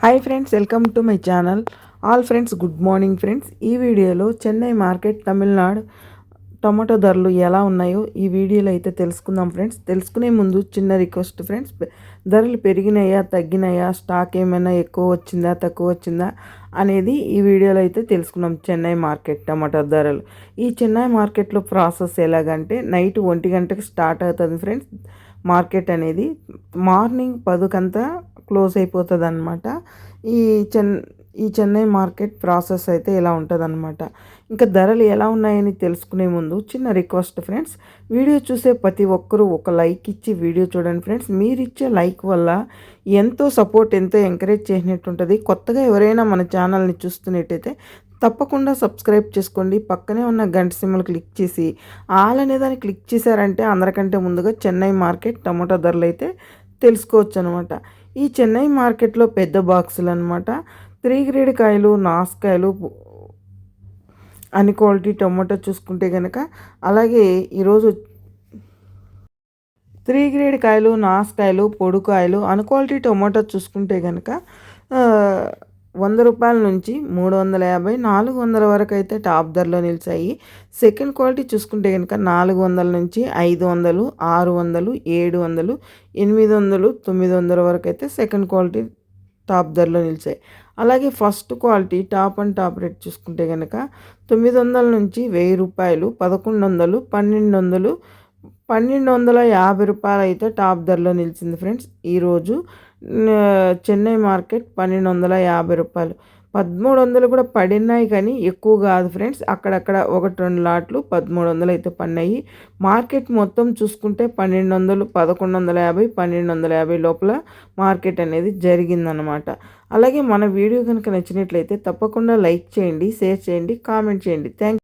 Hi friends welcome to my channel all friends good morning friends ఈ వీడియోలో Chennai market Tamil Nadu tomato ధరలు ఎలా ఉన్నాయో ఈ వీడియోలో అయితే తెలుసుకుందాం ఫ్రెండ్స్ తెలుసుకునే ముందు చిన్న రిక్వెస్ట్ ఫ్రెండ్స్ ధరలు పెరిగినాయా తగ్గినాయా స్టాక్ ఏమైనా ఎక్కువ వచ్చిందా తక్కువ వచ్చిందా అనేది ఈ వీడియోలో అయితే తెలుసుకున్నాం చెన్నై మార్కెట్ టమాటో ధరలు. ఈ చెన్నై మార్కెట్లో ప్రాసెస్ ఎలాగంటే నైట్ ఒంటి గంటకి స్టార్ట్ అవుతుంది ఫ్రెండ్స్ మార్కెట్ అనేది మార్నింగ్ పదుకంతా క్లోజ్ అయిపోతుంది అనమాట ఈ చెన్ ఈ చెన్నై మార్కెట్ ప్రాసెస్ అయితే ఇలా ఉంటుంది అనమాట ఇంకా ధరలు ఎలా ఉన్నాయని తెలుసుకునే ముందు చిన్న రిక్వెస్ట్ ఫ్రెండ్స్ వీడియో చూసే ప్రతి ఒక్కరూ ఒక లైక్ ఇచ్చి వీడియో చూడండి ఫ్రెండ్స్. మీరు ఇచ్చే లైక్ వల్ల ఎంతో సపోర్ట్ ఎంతో ఎంకరేజ్ చేసినట్టు ఉంటుంది కొత్తగా ఎవరైనా మన ఛానల్ని చూస్తున్నట్టయితే తప్పకుండా సబ్స్క్రైబ్ చేసుకోండి. పక్కనే ఉన్న గంట సిమ్మలు క్లిక్ చేసి ఆల్ అనే దాన్ని క్లిక్ చేశారంటే అందరికంటే ముందుగా చెన్నై మార్కెట్ టమాటో ధరలు అయితే తెలుసుకోవచ్చు అనమాట ఈ చెన్నై మార్కెట్లో పెద్ద బాక్సులు అనమాట త్రీ గ్రేడ్ కాయలు నాసుకాయలు అన్ని క్వాలిటీ టొమాటో చూసుకుంటే కనుక అలాగే ఈరోజు త్రీ గ్రేడ్ కాయలు నాసుకాయలు పొడుకాయలు అన్ క్వాలిటీ టొమాటో చూసుకుంటే కనుక వంద రూపాయల నుంచి మూడు వందల యాభై నాలుగు వందల వరకు అయితే టాప్ ధరలో నిలిచాయి. సెకండ్ క్వాలిటీ చూసుకుంటే కనుక నాలుగు వందల నుంచి ఐదు వందలు ఆరు వందలు ఏడు వందలు ఎనిమిది వందలు తొమ్మిది వందల వరకు అయితే సెకండ్ క్వాలిటీ టాప్ ధరలో నిలిచాయి. అలాగే first quality top and top rate చూసుకుంటే కనుక తొమ్మిది వందల నుంచి వెయ్యి రూపాయలు పదకొండు వందలు పన్నెండు వందలు పన్నెండు వందల యాభై రూపాయలు అయితే టాప్ ధరలో నిలిచింది ఫ్రెండ్స్. ఈరోజు చెన్నై మార్కెట్ పన్నెండు వందల యాభై రూపాయలు. పదమూడు వందలు కూడా పడినాయి కానీ ఎక్కువ కాదు ఫ్రెండ్స్. అక్కడక్కడ ఒకటి రెండు లాట్లు పదమూడు వందలు అయితే పడినాయి. మార్కెట్ మొత్తం చూసుకుంటే పన్నెండు వందలు పదకొండు వందల యాభై పన్నెండు వందల యాభై లోపల మార్కెట్ అనేది జరిగిందనమాట అలాగే మన వీడియో కనుక నచ్చినట్లయితే తప్పకుండా లైక్ చేయండి షేర్ చేయండి కామెంట్ చేయండి. థ్యాంక్